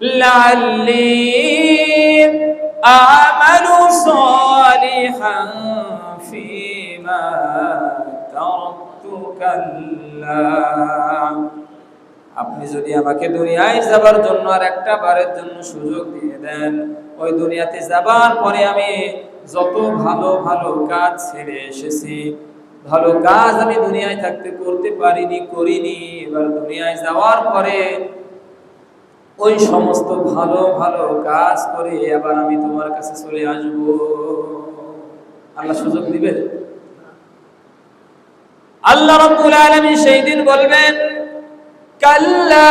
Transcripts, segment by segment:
لعلي أعمل صالحا فيما تركت كلا আপনি যদি আমাকে দুনিয়ায় যাবার জন্য আর একটা বারের জন্য সুযোগ দিয়ে দেন ওই দুনিয়াতে যাবার পরে আমি যত ভালো ভালো কাজ ছেড়ে এসেছি ভালো কাজ আমি দুনিয়ায় থাকতে করতে পারিনি করিনি এবার দুনিয়ায় যাওয়ার পরে ওই সমস্ত ভালো ভালো কাজ করে আবার আমি তোমার কাছে চলে আসব। আল্লাহ সুযোগ দিবেন? আল্লাহ রাব্বুল আলামিন সেই দিন বলবেন, কাল্লা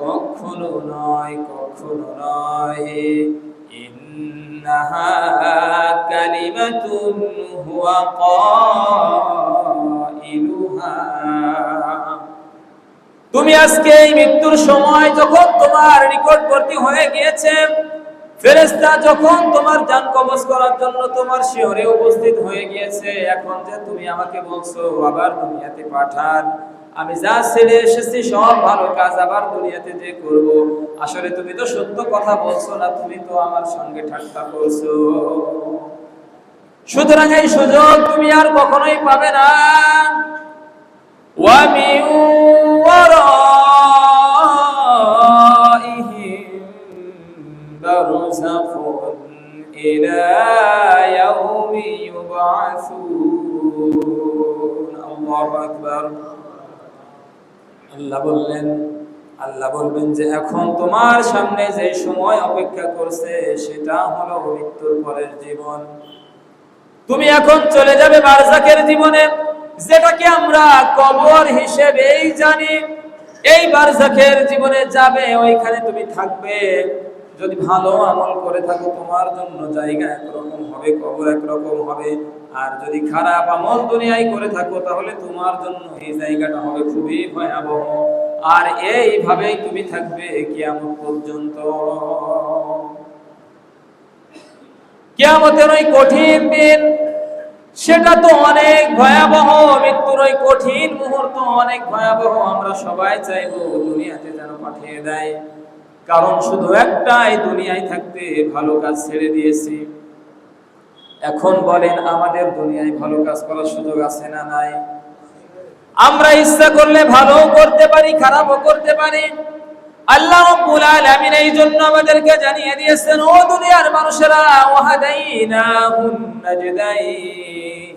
কখনো নয় কখনো নয়, ইন্নাহা কালিমাতুন হুয়া কাইলুহা তুমি আজকে এই মৃত্যুর সময় যখন তোমার নিকটবর্তী হয়ে গিয়েছে, ফেরেশতা যখন তোমার জান কবজ করার জন্য তোমার শিহরে উপস্থিত হয়ে গিয়েছে, এখন যে তুমি আমাকে বলছো, আবার দুনিয়াতে পাঠান। আমি যা ছেড়ে এসেছি, সব ভালো কাজ আবার দুনিয়াতে যে করব। আসলে তুমি তো সত্য কথা বলছো না, তুমি তো আমার সঙ্গে ঠাট্টা করছ। সুতরাং এই সুযোগ তুমি আর কখনোই পাবে না। ومن ورائهم برزخ إلى يوم يبعثون الله أكبر আল্লাহ বললেন আল্লাহ বলবেন যে এখন তোমার সামনে যে সময় অপেক্ষা করছে সেটা হলো মৃত্যুর পরের জীবন তুমি এখন চলে যাবে বারজাকের জীবনে যেটাকে আমরা কবর হিসেবেই জানি, এই বারজাকের জীবনে যাবে, ওইখানে তুমি থাকবে। যদি ভালো আমল করে থাকো, তোমার জন্য জায়গা একরকম হবে, কবর একরকম হবে। আর যদি খারাপ আমল দুনিয়ায় করে থাকো, তাহলে তোমার জন্য এই জায়গাটা হবে খুবই ভয়াবহ। আর এইভাবেই তুমি থাকবে কিয়ামত পর্যন্ত। কিয়ামতের ওই কঠিন দিন সেটা তো অনেক ভয়াবহ, মৃত্যুর ওই কঠিন মুহূর্ত অনেক ভয়াবহ। আমরা সবাই চাইব দুনিয়াতে যেন পাঠিয়ে দেয়। কারণ শুধু একটাই দুনিয়ায় থাকতে ভালো কাজ ছেড়ে দিয়েছি। এখন বলেন, আমাদের দুনিয়ায় ভালো কাজ করার সুযোগ আছে না নাই? আমরা ইচ্ছা করলে ভালো করতে পারি, খারাপও করতে পারি। আল্লাহ রাব্বুল আলামিন এই জন্য আমাদেরকে জানিয়ে দিয়েছেন, ও দুনিয়ার মানুষেরা, ওয়াহাদাইনাহুন নাজদাইন।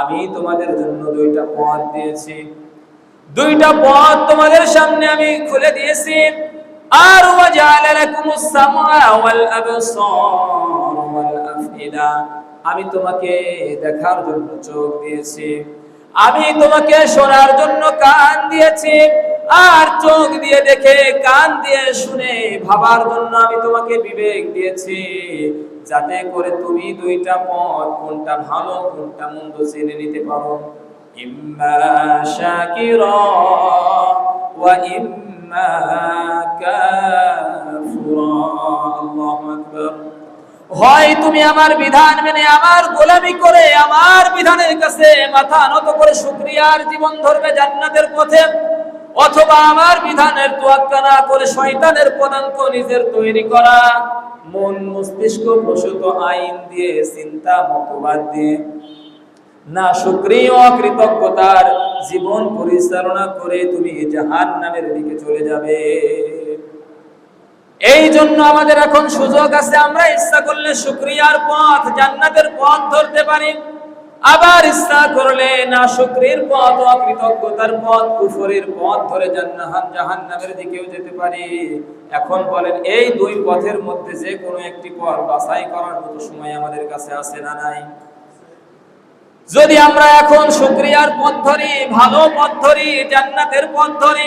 আমি তোমাদের জন্য দুইটা পথ দিয়েছি। দুইটা পথ তোমাদের সামনে আমি খুলে দিয়েছি। আর ওয়াজালা লাকুমুস সামআ ওয়াল আবসার ওয়াল আফইদা। আমি তোমাকে দেখার জন্য চোখ দিয়েছি। আমি তোমাকে শোনার জন্য কান দিয়েছি, আর চোখ দিয়ে দেখে কান দিয়ে শুনে ভাবার জন্য আমি তোমাকে বিবেক দিয়েছি। যাতে করে তুমি দুইটা পথ, কোনটা ভালো, কোনটা মন্দ চিনে নিতে পারো। ইম্মা ওয়া ইম্মা হয় তুমি আমার বিধান মেনে, আমার গোলামি করে, আমার বিধানের কাছে মাথা নত করে শুকরিয়ার জীবন ধরবে জান্নাতের পথে। অথবা আমার বিধানের তোয়াক্কা না করে শয়তানের পদাঙ্ক নিজের তৈরি করা। মন মস্তিষ্ক প্রসূত আইন দিয়ে, চিন্তা মতবাদ দিয়ে। না সুক্রিয় কৃতজ্ঞতার জীবন পরিচালনা করে তুমি জাহান নামের দিকে চলে যাবে। এই জন্য আমাদের এখন সুযোগ আছে, আমরা ইচ্ছা করলে শুক্রিয়ার পথ, জান্নাতের পথ ধরতে পারি। আবার ইচ্ছা করলে না, শুক্রির পথ, অকৃতজ্ঞতার পথ, কুফরের পথ ধরে জান্নাহান, জাহান্নামের দিকেও যেতে পারি। এখন বলেন, এই দুই পথের মধ্যে যে কোনো একটি পথ বাছাই করার মতো সময় আমাদের কাছে আছে না নাই? যদি আমরা এখন শুক্রিয়ার পথ ধরি, ভালো পথ ধরি, জান্নাতের পথ ধরি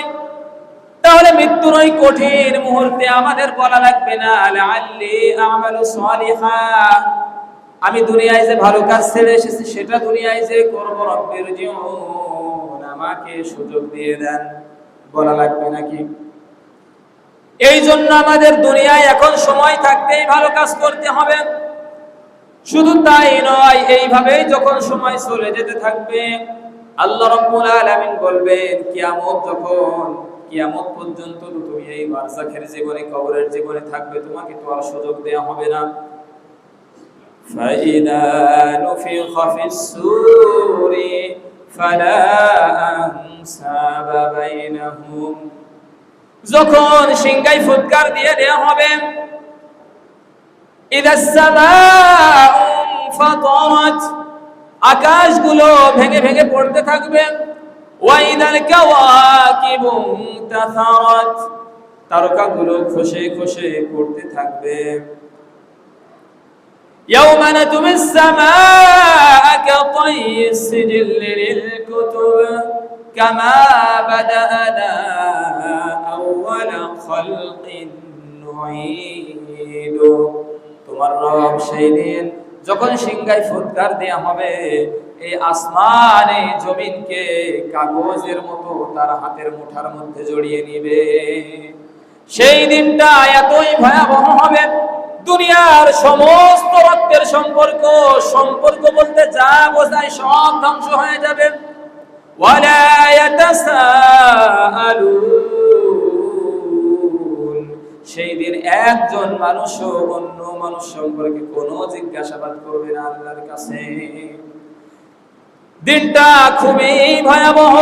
তাহলে মৃত্যুর ওই কঠিন মুহূর্তে আমাদের বলা লাগবে না আমি দুনিয়ায় যে ভালো কাজ ছেড়ে এসেছি, সেটা দুনিয়ায় যে করব রব্বির আমাকে সুযোগ দিয়ে দেন। বলা লাগবে নাকি? এই জন্য আমাদের দুনিয়ায় এখন সময় থাকতেই ভালো কাজ করতে হবে। শুধু তাই নয়, এইভাবেই যখন সময় চলে যেতে থাকবে, আল্লাহ রাব্বুল আলামিন বলবেন, কিয়ামত যখন কিয়ামত পর্যন্ত তো তুমি এই বারজাখের জীবনে কবরের জীবনে থাকবে তোমাকে তো আর সুযোগ দেয়া হবে না فإذا نفخ في السور فلا أنساب بينهم যখন সিংগাই ফুৎকার দিয়ে দেয়া হবে إذا السماء انفطرت আকাশগুলো ভেঙে ভেঙে পড়তে থাকবে ওয়াইদাল কাওয়াকিব ইনতাসারাত তারকাগুলো খসে খসে পড়তে থাকবে يوم نتم السماء كطي السجل للكتب كما بدأنا أول خلق نعيد তোমার রব সেই দিন যখন সিংহায় ফুৎকার দেয়া হবে এই আসমান এই জমিনকে কাগজের মতো তার হাতের মুঠার মধ্যে জড়িয়ে নিবে। সেই দিনটা এতই ভয়াবহ হবে, দুনিয়ার সমস্ত রক্তের সম্পর্ক সম্পর্ক বলতে যা বোঝায় সব ধ্বংস হয়ে যাবে। সেই দিন একজন মানুষও অন্য মানুষ সম্পর্কে কোনো জিজ্ঞাসাবাদ করবে না আল্লাহর কাছে। দিনটা খুবই ভয়াবহ।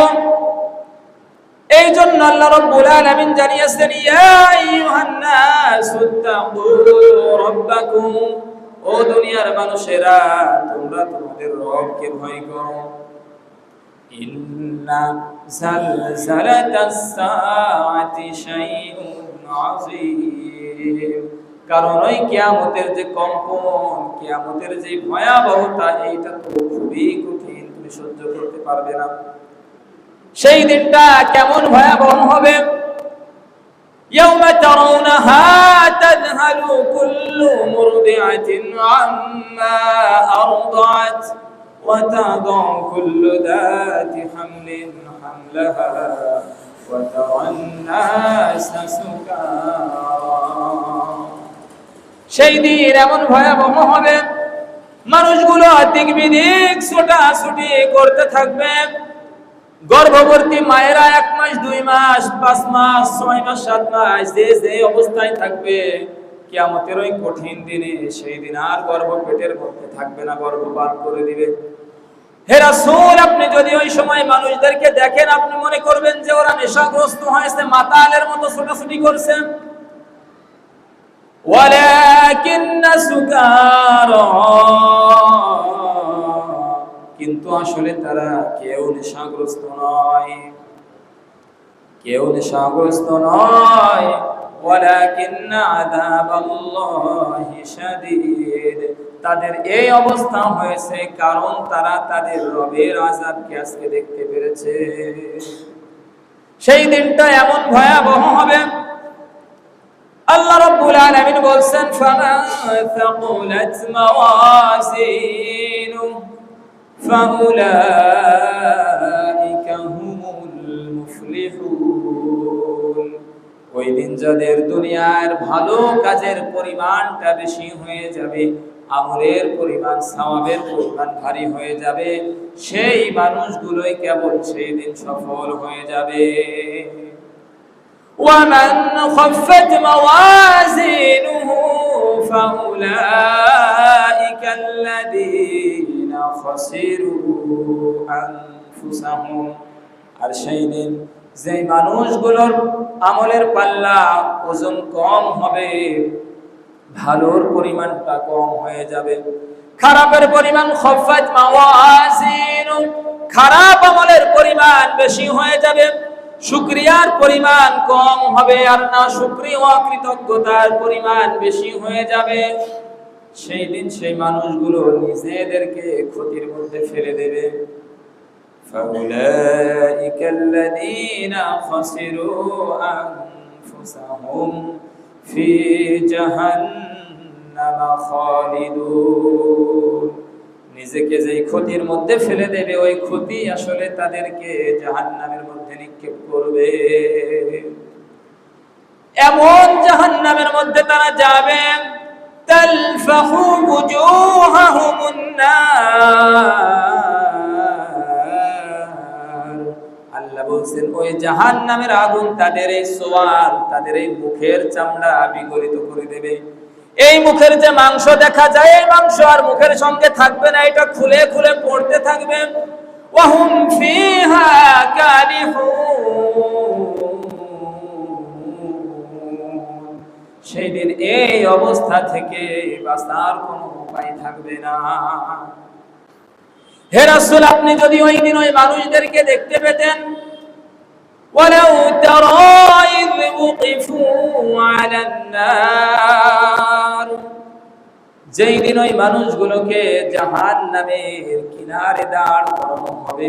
এই জন্য আল্লাহ রাব্বুল আলামিন জানিয়েছেন, ইয়া আইয়ুহান নাস ইত্তাকু রাব্বাকুম। ও দুনিয়ার মানুষেরা, তোমরা তোমাদের রবকে ভয় করো। ইন্না জালজালাতাস সাআতি শাইউন আযীম। কারণ ওই কিয়ামতের যে কম্পন, কিয়ামতের যে ভয়াবহতা, এইটা তো খুবই কঠিন। তুমি সহ্য করতে পারবে না সেই দিনটা কেমন ভয়াবহ হবে يوم ترونها تذهل كل مرضعة عما أرضعت وتضع كل ذات حمل حملها وترى الناس سكارى সেই দিন এমন ভয়াবহ হবে মানুষগুলো দিক বিদিক ছোটাছুটি করতে থাকবে। গর্ভবর্তী মায়েরা এক মাস, দুই মাস, পাঁচ মাস, ছয় মাস, সাত মাস, যে যে অবস্থায় থাকবে, কিয়ামতের ওই কঠিন দিনে সেই দিন আর গর্ভ পেটের মধ্যে থাকবে না গর্ভ বার করে দিবে। হে রাসূল, আপনি যদি ওই সময় মানুষদেরকে দেখেন, আপনি মনে করবেন যে ওরা নেশাগ্রস্ত হয়েছে, মাতালের মতো ছোটাছুটি করছেন কিন্তু আসলে তারা কেউ নেশাগ্রস্ত নয়। কেউ নেশাগ্রস্ত নয়। তাদের এই অবস্থা হয়েছে কারণ তারা তাদের রবের আজাবকে আজকে দেখতে পেরেছে। সেই দিনটা এমন ভয়াবহ হবে আল্লাহ রাব্বুল আলামিন বলছেন, ফামা থাকুলাত মাওয়াজিনু ফাউলাইকা হুমুল মুফলিহুন। ওই দিন যাদের দুনিয়ার ভালো কাজের পরিমাণটা বেশি হয়ে যাবে, আমলের পরিমাণ, সওয়াবের পরিমাণ ভারী হয়ে যাবে, সেই মানুষগুলোই কেবল সেই দিন সফল হয়ে যাবে। ومن خفت موازينه فأولئك الذين خسروا أنفسهم আর সেই দিন যে মানুষগুলোর আমলের পাল্লা ওজন কম হবে ভালোর পরিমাণটা কম হয়ে যাবে খারাপের পরিমাণ খফাত মাওয়াজিন খারাপ আমলের পরিমাণ বেশি হয়ে যাবে শুক্রিয়ার পরিমাণ কম হবে আর না শুক্রিয়া কৃতজ্ঞতার পরিমাণ বেশি হয়ে যাবে সেই দিন সেই মানুষগুলো নিজেদেরকে ক্ষতির মধ্যে ফেলে দেবে فأولئك الذين خسروا أنفسهم في جهنم خالدون নিজেকে যেই ক্ষতির মধ্যে ফেলে দেবে ওই ক্ষতি আসলে তাদেরকে জাহান্নামের মধ্যে নিক্ষেপ করবে। এমন জাহান্নামের মধ্যে তারা যাবে। তালফাহু বুজুহাহুমুন আল্লাহ বলছেন, ওই জাহান নামের আগুন তাদের এই সোয়াল, তাদের এই মুখের চামড়া বিগলিত করে দেবে। এই মুখের যে মাংস দেখা যায়, এই মাংস আর মুখের সঙ্গে থাকবে না, এটা খুলে খুলে পড়তে থাকবে। ওয়াহুম ফিহা কালিহুন সেই দিন এই অবস্থা থেকে বাঁচার কোনো উপায় থাকবে না হে রাসূল আপনি যদি ওই দিন ওই মানুষদেরকে দেখতে পেতেন ولو ترى إذ وقفوا على النار যেই দিন ওই মানুষগুলোকে জাহান নামের কিনারে দাঁড় করানো হবে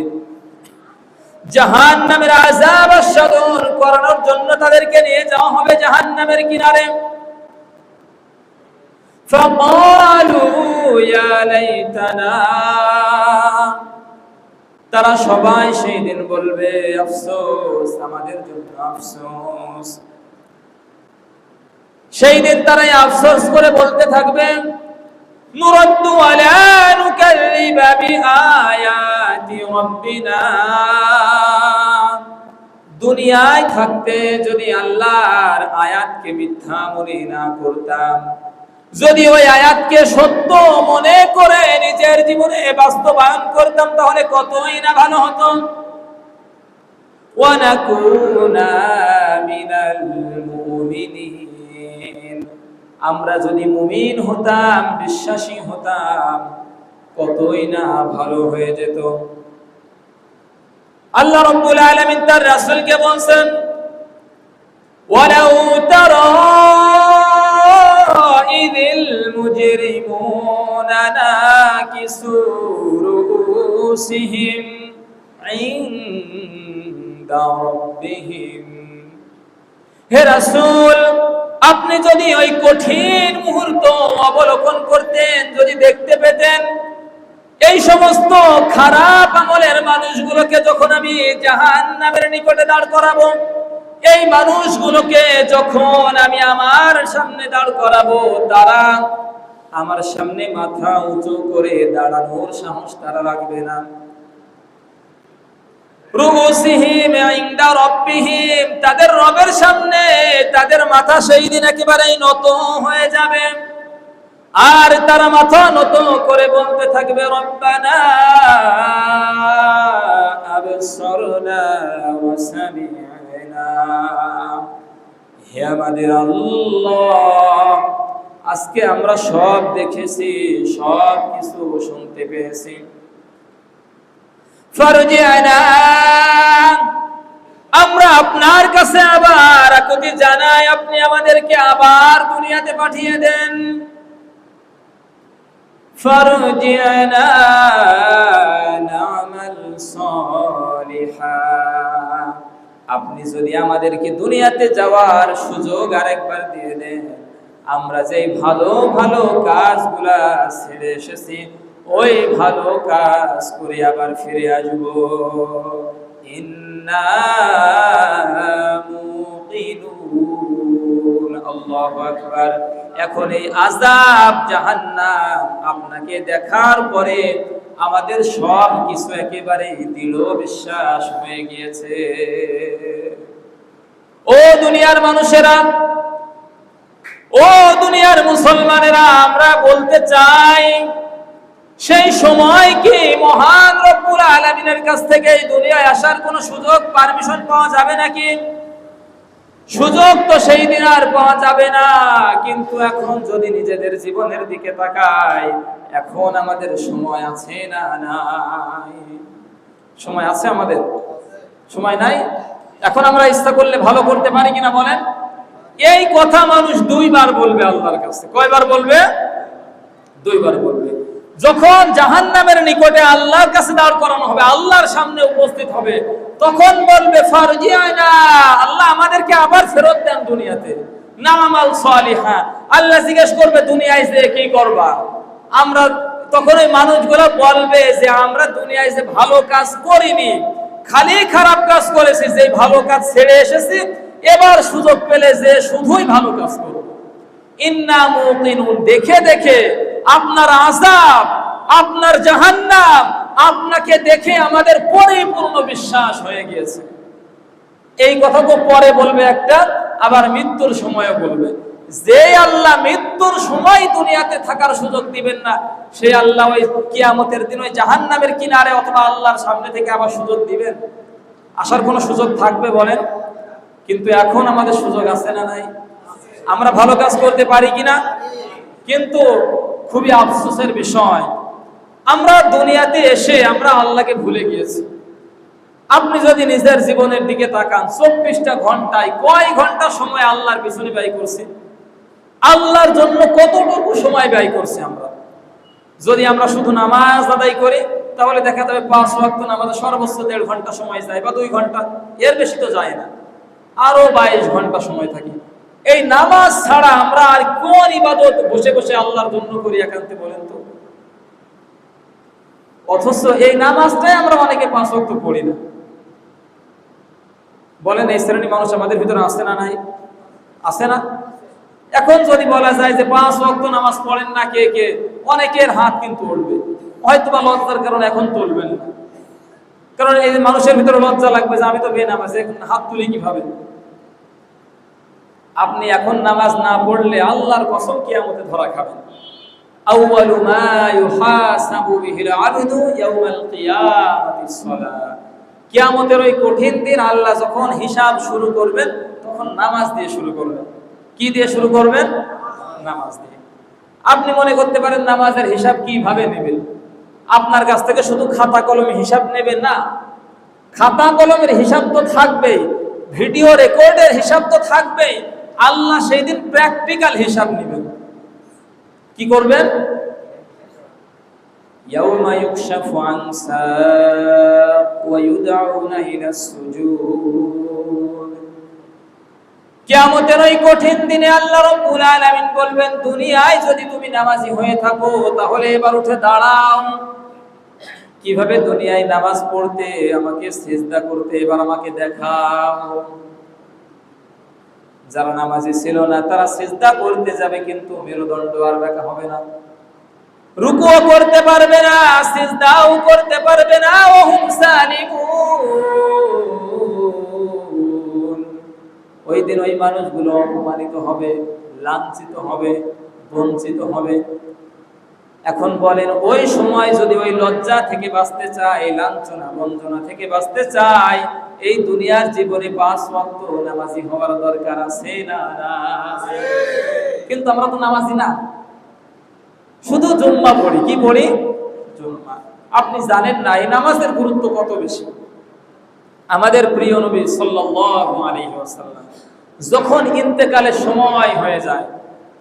জাহান নামের আজাব সদর করানোর জন্য তাদেরকে নিয়ে যাওয়া হবে জাহান নামের কিনারে তারা সবাই সেই দিন বলবে, আফসোস, আমাদের জন্য আফসোস। সেই দিন তারাই আফসোস করে বলতে থাকবে নুরদ্দু আলা নুকাল্লিবা বিআয়াতি রাব্বিনা দুনিয়ায় থাকতে যদি আল্লাহর আয়াতকে মিথ্যা মনে না করতাম, যদি ওই আয়াতকে সত্য মনে করে নিজের জীবনে বাস্তবায়ন করতাম, তাহলে কতই না ভালো হতো? ওয়ানাকুনা মিনাল মুমিনিন। আমরা যদি মুমিন হতাম, বিশ্বাসী হতাম, কতই না ভালো হয়ে যেত। আল্লাহ রব্বুল আলামিন তার রাসূলকে বলছেন, ওয়ালাউ তারা ইযিল মুজরিমুনা নাকিসু রুসিহিম ইনদা রাব্বিহিম। হে রাসূল আপনি যদি ওই কঠিন মুহূর্ত অবলোকন করতেন, যদি দেখতে পেতেন, এই সমস্ত খারাপ আমলের মানুষগুলোকে যখন আমি জাহান্নামের নিকটে দাঁড় করাবো, এই মানুষগুলোকে যখন আমি আমার সামনে দাঁড় করাবো, তারা আমার সামনে মাথা উঁচু করে দাঁড়ানোর সাহস তারা রাখবে না। তাদের রবের সামনে, তাদের মাথা সেই দিন একেবারেই নত হয়ে যাবে। আর তারা মাথা নত করে বলতে থাকবে, রব্বানা হে আমাদের আল্লাহ, আজকে আমরা সব দেখেছি, সব কিছু শুনতে পেয়েছি। আমরা আপনার কাছে আবার আকুতি জানাই, আপনি আমাদেরকে আবার দুনিয়াতে পাঠিয়ে দেন। আপনি যদি আমাদেরকে দুনিয়াতে যাওয়ার সুযোগ আরেকবার দিয়ে দেন, আমরা যেই ভালো ভালো কাজগুলা ছেড়ে এসেছি ওই ভালো কাজ করে আবার ফিরে আসব। এখন এই আযাব জাহান্নাম আপনাকে দেখার পরে আমাদের সব কিছু একেবারে দৃঢ় বিশ্বাস হয়ে গিয়েছে। ও দুনিয়ার মানুষেরা, ও দুনিয়ার মুসলমানেরা, আমরা বলতে চাই সেই সময় কি মহান রব্বুল আলামিনের কাছ থেকে এই দুনিয়ায় আসার কোনো সুযোগ পারমিশন পাওয়া যাবে নাকি? সুযোগ তো সেই দিন আর পাওয়া যাবে না। কিন্তু এখন যদি নিজেদের জীবনের দিকে তাকাই, এখন আমাদের সময় আছে না নাই? সময় আছে আমাদের? সময় নাই? এখন আমরা ইচ্ছা করলে ভালো করতে পারি কিনা বলেন? এই কথা মানুষ দুইবার বলবে আল্লাহর কাছে। কয়বার বলবে? দুইবার বলবে। যখন জাহান্নামের নিকটে আল্লাহর কাছে দাঁড় করানো হবে, আল্লাহর সামনে উপস্থিত হবে, তখন বলবে ফারজিয়ানা আল্লাহ আমাদেরকে আবার ফেরত দেন দুনিয়াতে। নামাল সালিহা, আল্লাহ জিজ্ঞেস করবে, দুনিয়ায় যে কি করবা? আমরা তখন ওই মানুষগুলো বলবে যে, আমরা দুনিয়ায় যে ভালো কাজ করিনি, খালি খারাপ কাজ করেছি যে ভালো কাজ ছেড়ে এসেছি, এবার সুযোগ পেলে যে শুধুই ভালো কাজ করব। ইন্না মুকিনুন, দেখে দেখে আপনার আজাব আপনার জাহান্নাম আপনাকে দেখে আমাদের পরিপূর্ণ বিশ্বাস হয়ে গিয়েছে। এই কথা তো পরে বলবে একটা, আবার মৃত্যুর সময়ও বলবে। যে আল্লাহ মৃত্যুর সময় দুনিয়াতে থাকার সুযোগ দিবেন না সেই আল্লাহ ওই কিয়ামতের দিন ওই জাহান্নামের কিনারে অথবা আল্লাহর সামনে থেকে আবার সুযোগ দিবেন। আসার কোনো সুযোগ থাকবে বলেন, কিন্তু এখন আমাদের সুযোগ আছে না নাই? আমরা ভালো কাজ করতে পারি কিনা? কিন্তু খুবই আফসোসের বিষয়। আমরা দুনিয়াতে এসে আমরা আল্লাহকে ভুলে গিয়েছি। আপনি যদি নিজের জীবনের দিকে তাকান, চব্বিশটা ঘন্টায় কয় ঘণ্টা সময় আল্লাহর পিছনে ব্যয় করছি? আল্লাহর জন্য কতটুকু সময় ব্যয় করছি আমরা? যদি আমরা শুধু নামাজ আদায় করি, তাহলে দেখা যাবে পাঁচ ওয়াক্ত নামাজে সর্বোচ্চ দেড় ঘণ্টা সময় যায় বা দুই ঘণ্টা। এর বেশি তো যায় না। আরও বাইশ ঘণ্টা সময় থাকি। এই নামাজ ছাড়া আমরা আর কোন ইবাদত বসে বসে আল্লাহর জন্য করি একান্তে বলেন তো? অথচ এই নামাজটাই আমরা অনেকে পাঁচ ওয়াক্ত পড়ি না। বলেন, এই শ্রেণি মানুষ আমাদের ভিতরে আসে না নাই? আসে না? এখন যদি বলা যায় যে পাঁচ ওয়াক্ত নামাজ পড়েন না কে কে, অনেকের হাত কিন্তু উঠবে হয়তো বা লজ্জার কারণে এখন তুলবেন না। কারণ এই মানুষের ভিতরে লজ্জা লাগবে যে আমি তো বে নামাজ এখন হাত তুলি কীভাবে? আপনি এখন নামাজ না পড়লে আল্লাহর কসম কিয়ামতে ধরা খাবেন। আউয়ালু মা ইউহাসাবু বিহিল আবদু ইয়াউমাল কিয়ামাতিস সালাহ কিয়ামতের ওই কঠিন দিন আল্লাহ যখন হিসাব শুরু করবেন, তখন নামাজ দিয়ে শুরু করবেন। কি দিয়ে শুরু করবেন? নামাজ দিয়ে। আপনি মনে করতে পারেন নামাজের হিসাব কীভাবে নেবেন? আপনার কাছ থেকে শুধু খাতা কলমে হিসাব নেবেন না। খাতা কলমের হিসাব তো থাকবেই। ভিডিও রেকর্ডের হিসাব তো থাকবেই। আল্লাহ সেই দিন প্র্যাকটিক্যাল হিসাব নেবেন কি করবেন يوم يكشف عن ساق ويدعون إلى السجود কিয়ামতের ওই কঠিন দিনে আল্লাহ রাব্বুল আলামিন বলবেন দুনিয়ায় যদি তুমি নামাজি হয়ে থাকো তাহলে এবার উঠে দাঁড়াও কিভাবে দুনিয়ায় নামাজ পড়তে আমাকে সিজদা করতে এবার আমাকে দেখাও যারা নামাজি ছিল না, তারা সিজদা করতে যাবে, কিন্তু মেরুদণ্ড আর দেখা হবে না। রুকুও করতে পারবে না, সিজদাও করতে পারবে না ও ওই দিন ওই মানুষগুলো অপমানিত হবে, লাঞ্ছিত হবে, বঞ্চিত হবে। এখন বলেন, ওই সময় যদি ওই লজ্জা থেকে বাঁচতে চাই লাঞ্ছনা, বঞ্চনা থেকে বাঁচতে চাই এই দুনিয়ার জীবনে পাঁচ ওয়াক্ত নামাজি হওয়ার দরকার আছে না কিন্তু আমরা তো নামাজি না। শুধু জুম্মা পড়ি। কি পড়ি? জুম্মা। আপনি জানেন না, এই নামাজের গুরুত্ব কত বেশি? আমাদের প্রিয় নবী সাল্লাল্লাহু আলাইহি ওয়াসাল্লাম যখন ইন্তেকালের সময় হয়ে যায়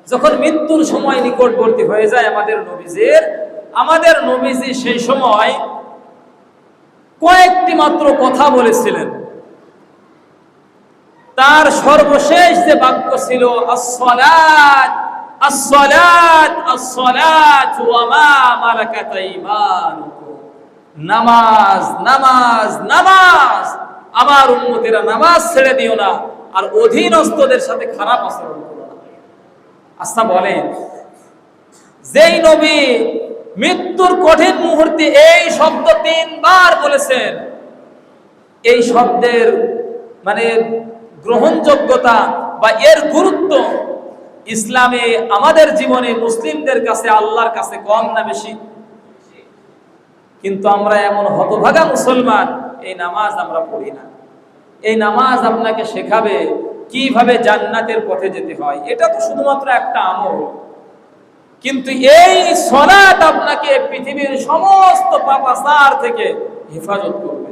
যখন মৃত্যুর সময় নিকটবর্তী হয়ে যায় আমাদের নবীজির, আমাদের নবীজি সেই সময় কয়েকটি মাত্র কথা বলেছিলেন। তার সর্বশেষ যে বাক্য ছিল নামাজ নামাজ নামাজ। আমার উম্মতেরা নামাজ ছেড়ে দিও না, আর অধীনস্থদের সাথে খারাপ আচরণ করো। আচ্ছা বলেন যেই নবী মৃত্যুর কঠিন মুহূর্তে এই শব্দ তিনবার বলেছেন, এই শব্দের মানে গ্রহণযোগ্যতা বা এর গুরুত্ব ইসলামে আমাদের জীবনে মুসলিমদের কাছে, আল্লাহর কাছে কম না বেশি? কিন্তু আমরা এমন হতভাগা মুসলমান, এই নামাজ আমরা পড়ি না। এই নামাজ আপনাকে শেখাবে কীভাবে জান্নাতের পথে যেতে হয়? এটা তো শুধুমাত্র একটা আমল। কিন্তু এই সলাত আপনাকে পৃথিবীর সমস্ত পাপাচার থেকে হেফাজত করবে।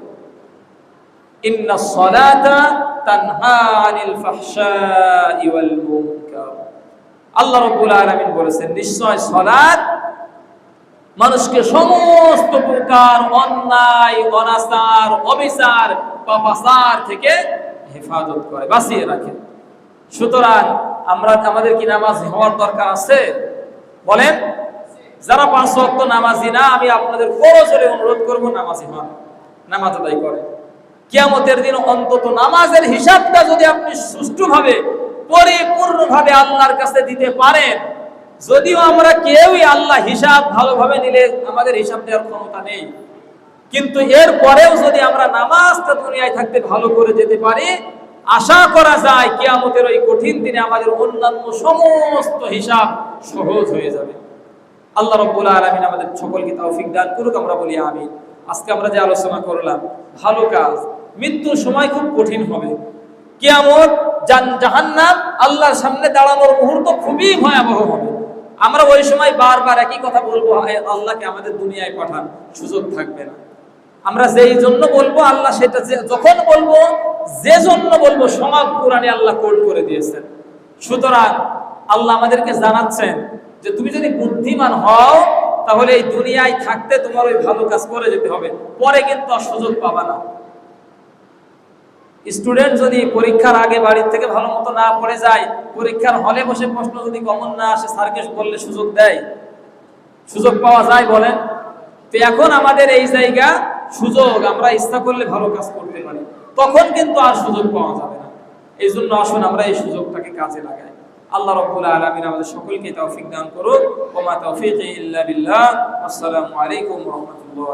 ইন্না সলাতা তানহা আনিল ফাহশাই ওয়াল মুনকার। আল্লাহ রাব্বুল আলামিন বলেছেন, নিশ্চয় সালাত মানুষকে সমস্ত প্রকার অন্যায়, অনাচার, অবিচার পাপাচার থেকে হেফাজত করে, বাঁচিয়ে রাখে। সুতরাং আমরা আমাদের কি নামাজ হওয়ার দরকার আছে? বলেন, যারা পাঁচ ওয়াক্ত নামাজি না, আমি আপনাদের করজোরে অনুরোধ করব নামাজি হন, নামাজ আদায় করে কিয়ামতের দিন অন্তত নামাজের হিসাবটা যদি আপনি সুষ্ঠুভাবে, পরিপূর্ণভাবে আল্লাহর কাছে দিতে পারেন, যদিও আমরা কেউই আল্লাহ হিসাব ভালোভাবে নিলে আমাদের হিসাব দেওয়ার ক্ষমতা নেই। কিন্তু এর পরেও যদি আমরা নামাজটা দুনিয়ায় থাকতে ভালো করে যেতে পারি, আশা করা যায় কিয়ামতের ওই কঠিন দিনে আমাদের অন্যান্য সমস্ত হিসাব সহজ হয়ে যাবে। আল্লাহ রব্বুল আলমিন আমাদের সকলকে তৌফিক দান করুক, আমরা বলি আমিন। আজকে আমরা যে আলোচনা করলাম, ভালো কাজ মৃত্যুর সময় খুব কঠিন হবে। কিয়ামত জান, জাহান্নাম, আল্লাহর সামনে দাঁড়ানোর মুহূর্ত খুবই ভয়াবহ হবে। আমরা ওই সময় বারবার একই কথা বলব, "হায় আল্লাহকে আমাদের দুনিয়ায় পাঠান সুযোগ থাকবে না। আমরা যেই জন্য বলব, আল্লাহ সেটা যখন বলব, যে জন্য বলব, সমাজ কোরআনে আল্লাহ কোড করে দিয়েছেন। সুতরাং আল্লাহ আমাদেরকে জানাচ্ছেন যে তুমি যদি বুদ্ধিমান হও, তাহলে এই দুনিয়ায় থাকতে তোমার ওই ভালো কাজ করে যেতে হবে। পরে কিন্তু আর সুযোগ পাবা না। স্টুডেন্ট যদি পরীক্ষার আগে বাড়ির থেকে ভালো মতো না পড়ে যায়, পরীক্ষার হলে বসে প্রশ্ন যদি কমন না আসে, স্যারকে বললে সুযোগ দেয়। সুযোগ পাওয়া যায় বলেন। তো এখন আমাদের এই জায়গা সুযোগ, আমরা ইচ্ছা করলে ভালো কাজ করতে পারি। তখন কিন্তু আর সুযোগ পাওয়া যাবে না। এই জন্য আসুন, আমরা এই সুযোগটাকে কাজে লাগাই। আল্লাহ রব্বুল আলমিন আমাদের সকলকে তৌফিক দান করুক। ওমা তৌফিক আসসালামু আলাইকুম রহমতুল্লাহ